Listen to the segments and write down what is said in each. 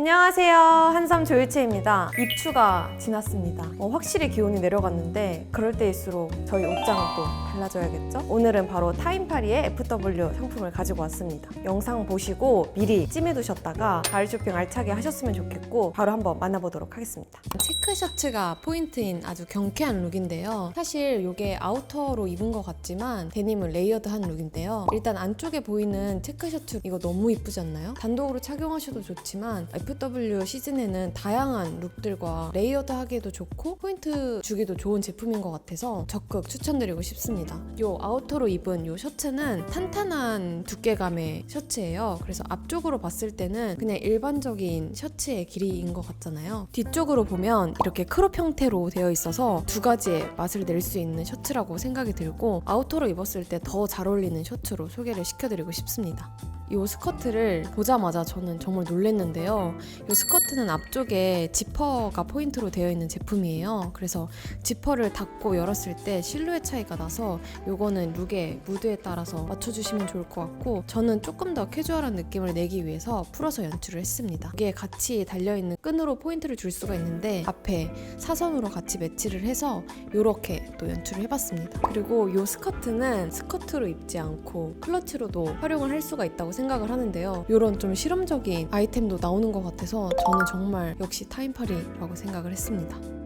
안녕하세요. 한삼 조유채입니다. 입추가 지났습니다. 어, 확실히 기온이 내려갔는데 그럴 때일수록 저희 옷장은 또 달라져야겠죠? 오늘은 바로 타임파리의 FW 상품을 가지고 왔습니다. 영상 보시고 미리 찜해두셨다가 가을 쇼핑 알차게 하셨으면 좋겠고 바로 한번 만나보도록 하겠습니다. 체크 셔츠가 포인트인 아주 경쾌한 룩인데요. 사실 이게 아우터로 입은 것 같지만 데님은 레이어드한 룩인데요. 일단 안쪽에 보이는 체크 셔츠 이거 너무 이쁘지 않나요? 단독으로 착용하셔도 좋지만 FW 시즌에는 다양한 룩들과 레이어드 하기에도 좋고 포인트 주기도 좋은 제품인 것 같아서 적극 추천드리고 싶습니다. 이 아우터로 입은 이 셔츠는 탄탄한 두께감의 셔츠예요. 그래서 앞쪽으로 봤을 때는 그냥 일반적인 셔츠의 길이인 것 같잖아요. 뒤쪽으로 보면 이렇게 크롭 형태로 되어 있어서 두 가지의 맛을 낼 수 있는 셔츠라고 생각이 들고 아우터로 입었을 때 더 잘 어울리는 셔츠로 소개를 시켜드리고 싶습니다. 이 스커트를 보자마자 저는 정말 놀랐는데요. 이 스커트는 앞쪽에 지퍼가 포인트로 되어 있는 제품이에요. 그래서 지퍼를 닫고 열었을 때 실루엣 차이가 나서 이거는 룩의 무드에 따라서 맞춰주시면 좋을 것 같고 저는 조금 더 캐주얼한 느낌을 내기 위해서 풀어서 연출을 했습니다. 이게 같이 달려있는 끈으로 포인트를 줄 수가 있는데 앞에 사선으로 같이 매치를 해서 이렇게 또 연출을 해봤습니다. 그리고 이 스커트는 스커트로 입지 않고 클러치로도 활용을 할 수가 있다고 생각 을 하는데요. 이런 좀 실험적인 아이템도 나오는 것 같아서 저는 정말 역시 타임파리라고 생각을 했습니다.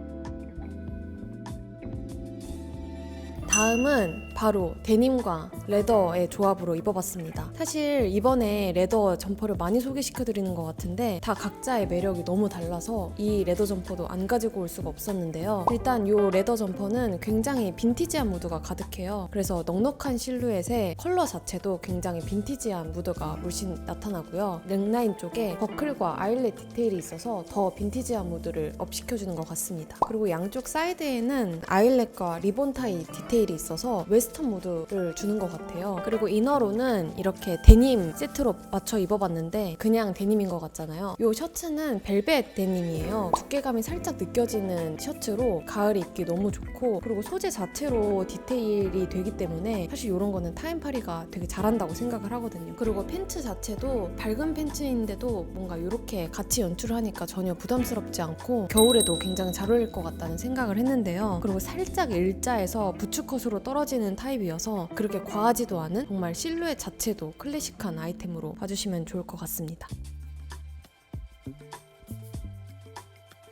다음은 바로 데님과 레더의 조합으로 입어봤습니다. 사실 이번에 레더 점퍼를 많이 소개시켜드리는 것 같은데 다 각자의 매력이 너무 달라서 이 레더 점퍼도 안 가지고 올 수가 없었는데요. 일단 이 레더 점퍼는 굉장히 빈티지한 무드가 가득해요. 그래서 넉넉한 실루엣의 컬러 자체도 굉장히 빈티지한 무드가 물씬 나타나고요. 넥라인 쪽에 버클과 아일렛 디테일이 있어서 더 빈티지한 무드를 업시켜주는 것 같습니다. 그리고 양쪽 사이드에는 아일렛과 리본 타이 디테일 이 있어서 웨스턴 무드를 주는 것 같아요. 그리고 이너로는 이렇게 데님 세트로 맞춰 입어봤는데 그냥 데님인 것 같잖아요. 이 셔츠는 벨벳 데님이에요. 두께감이 살짝 느껴지는 셔츠로 가을 입기 너무 좋고 그리고 소재 자체로 디테일이 되기 때문에 사실 이런 거는 타임파리가 되게 잘한다고 생각을 하거든요. 그리고 팬츠 자체도 밝은 팬츠인데도 뭔가 이렇게 같이 연출을 하니까 전혀 부담스럽지 않고 겨울에도 굉장히 잘 어울릴 것 같다는 생각을 했는데요. 그리고 살짝 일자에서 부츠 컷으로 떨어지는 타입이어서 그렇게 과하지도 않은 정말 실루엣 자체도 클래식한 아이템으로 봐주시면 좋을 것 같습니다.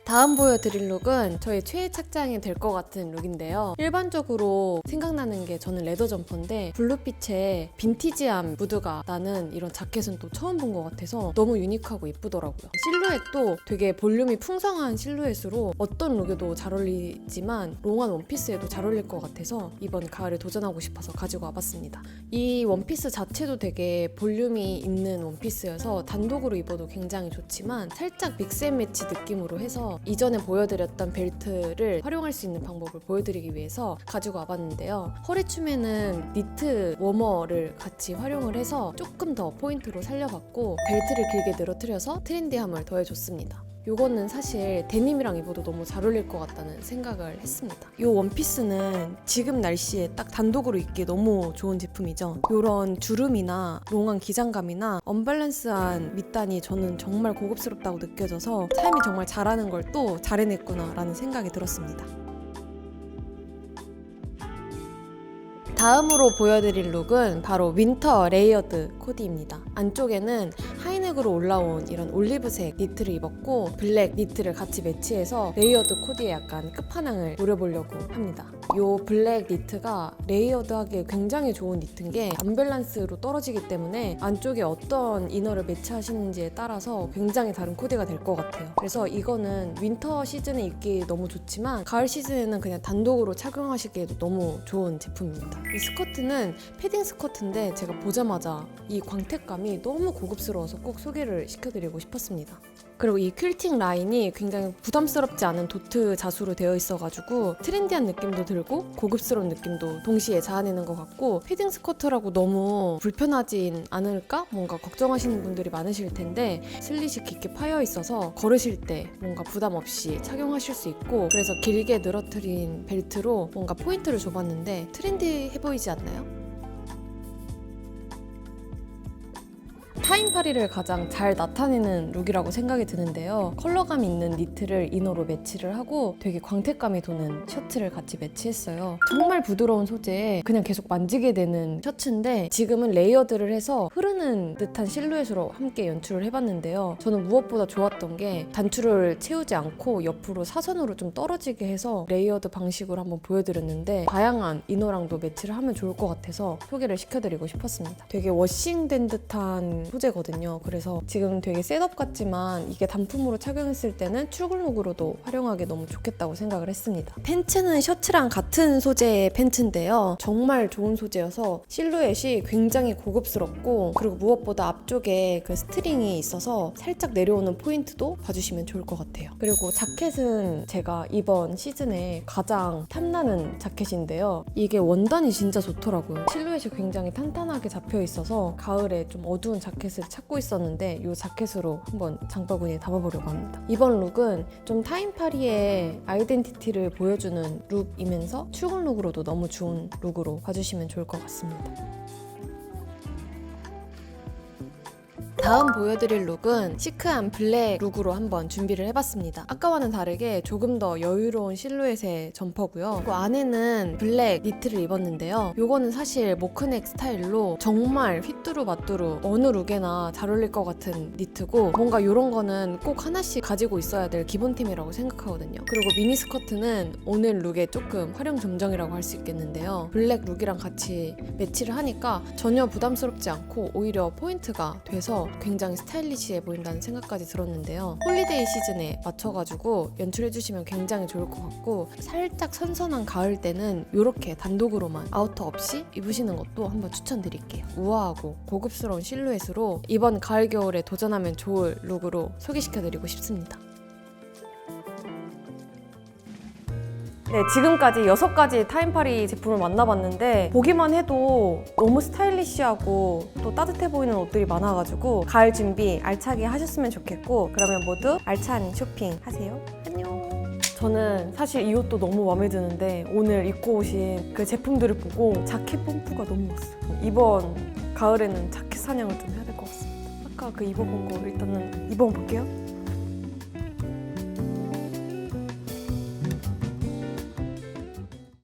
다음 보여드릴 룩은 저의 최애 착장이 될 것 같은 룩인데요. 일반적으로 생각나는 게 저는 레더 점퍼인데 블루빛의 빈티지한 무드가 나는 이런 자켓은 또 처음 본 것 같아서 너무 유니크하고 예쁘더라고요. 실루엣도 되게 볼륨이 풍성한 실루엣으로 어떤 룩에도 잘 어울리지만 롱한 원피스에도 잘 어울릴 것 같아서 이번 가을에 도전하고 싶어서 가지고 와봤습니다. 이 원피스 자체도 되게 볼륨이 있는 원피스여서 단독으로 입어도 굉장히 좋지만 살짝 믹스 앤 매치 느낌으로 해서 이전에 보여드렸던 벨트를 활용할 수 있는 방법을 보여드리기 위해서 가지고 와봤는데요. 허리춤에는 니트 워머를 같이 활용을 해서 조금 더 포인트로 살려봤고 벨트를 길게 늘어뜨려서 트렌디함을 더해줬습니다. 요거는 사실 데님이랑 입어도 너무 잘 어울릴 것 같다는 생각을 했습니다. 이 원피스는 지금 날씨에 딱 단독으로 입기 너무 좋은 제품이죠. 이런 주름이나 롱한 기장감이나 언밸런스한 밑단이 저는 정말 고급스럽다고 느껴져서 삶이 정말 잘하는 걸 또 잘해냈구나 라는 생각이 들었습니다. 다음으로 보여드릴 룩은 바로 윈터 레이어드 코디입니다. 안쪽에는 하이 넥으로 올라온 이런 올리브색 니트를 입었고 블랙 니트를 같이 매치해서 레이어드 코디에 약간 끝판왕을 노려보려고 합니다. 이 블랙 니트가 레이어드하기에 굉장히 좋은 니트인 게 언밸런스로 떨어지기 때문에 안쪽에 어떤 이너를 매치하시는지에 따라서 굉장히 다른 코디가 될 것 같아요. 그래서 이거는 윈터 시즌에 입기 너무 좋지만 가을 시즌에는 그냥 단독으로 착용하시기에도 너무 좋은 제품입니다. 이 스커트는 패딩 스커트인데 제가 보자마자 이 광택감이 너무 고급스러워서 꼭 소개를 시켜드리고 싶었습니다. 그리고 이 퀼팅 라인이 굉장히 부담스럽지 않은 도트 자수로 되어 있어가지고 트렌디한 느낌도 들고 고급스러운 느낌도 동시에 자아내는 것 같고 패딩 스커트라고 너무 불편하진 않을까? 뭔가 걱정하시는 분들이 많으실 텐데 슬릿이 깊게 파여 있어서 걸으실 때 뭔가 부담 없이 착용하실 수 있고 그래서 길게 늘어뜨린 벨트로 뭔가 포인트를 줘봤는데 트렌디해 보이지 않나요? 타임파리를 가장 잘 나타내는 룩이라고 생각이 드는데요. 컬러감 있는 니트를 이너로 매치를 하고 되게 광택감이 도는 셔츠를 같이 매치했어요. 정말 부드러운 소재에 그냥 계속 만지게 되는 셔츠인데 지금은 레이어드를 해서 흐르는 듯한 실루엣으로 함께 연출을 해봤는데요. 저는 무엇보다 좋았던 게 단추를 채우지 않고 옆으로 사선으로 좀 떨어지게 해서 레이어드 방식으로 한번 보여드렸는데 다양한 이너랑도 매치를 하면 좋을 것 같아서 소개를 시켜드리고 싶었습니다. 되게 워싱된 듯한 소재 거든요. 그래서 지금 되게 셋업 같지만 이게 단품으로 착용했을 때는 출근룩으로도 활용하기 너무 좋겠다고 생각을 했습니다. 팬츠는 셔츠랑 같은 소재의 팬츠인데요. 정말 좋은 소재여서 실루엣이 굉장히 고급스럽고 그리고 무엇보다 앞쪽에 그 스트링이 있어서 살짝 내려오는 포인트도 봐주시면 좋을 것 같아요. 그리고 자켓은 제가 이번 시즌에 가장 탐나는 자켓인데요. 이게 원단이 진짜 좋더라고요. 실루엣이 굉장히 탄탄하게 잡혀 있어서 가을에 좀 어두운 자켓 을 찾고 있었는데 이 자켓으로 한번 장바구니에 담아보려고 합니다. 이번 룩은 좀 타임파리의 아이덴티티를 보여주는 룩이면서 출근 룩으로도 너무 좋은 룩으로 봐주시면 좋을 것 같습니다. 다음 보여드릴 룩은 시크한 블랙 룩으로 한번 준비를 해봤습니다. 아까와는 다르게 조금 더 여유로운 실루엣의 점퍼고요. 그리고 안에는 블랙 니트를 입었는데요. 요거는 사실 모크넥 스타일로 정말 휘뚜루마뚜루 어느 룩에나 잘 어울릴 것 같은 니트고 뭔가 이런 거는 꼭 하나씩 가지고 있어야 될 기본템이라고 생각하거든요. 그리고 미니스커트는 오늘 룩의 조금 활용 점정이라고 할 수 있겠는데요. 블랙 룩이랑 같이 매치를 하니까 전혀 부담스럽지 않고 오히려 포인트가 돼서 굉장히 스타일리시해 보인다는 생각까지 들었는데요. 홀리데이 시즌에 맞춰가지고 연출해주시면 굉장히 좋을 것 같고 살짝 선선한 가을 때는 이렇게 단독으로만 아우터 없이 입으시는 것도 한번 추천드릴게요. 우아하고 고급스러운 실루엣으로 이번 가을 겨울에 도전하면 좋을 룩으로 소개시켜드리고 싶습니다. 네, 지금까지 6가지 타임파리 제품을 만나봤는데 보기만 해도 너무 스타일리시하고 또 따뜻해 보이는 옷들이 많아가지고 가을 준비 알차게 하셨으면 좋겠고 그러면 모두 알찬 쇼핑 하세요. 안녕. 저는 사실 이 옷도 너무 마음에 드는데 오늘 입고 오신 그 제품들을 보고 자켓 펌프가 너무 왔어요. 이번 가을에는 자켓 사냥을 좀 해야 될 것 같습니다. 아까 그 입어본 거 일단은 입어볼게요.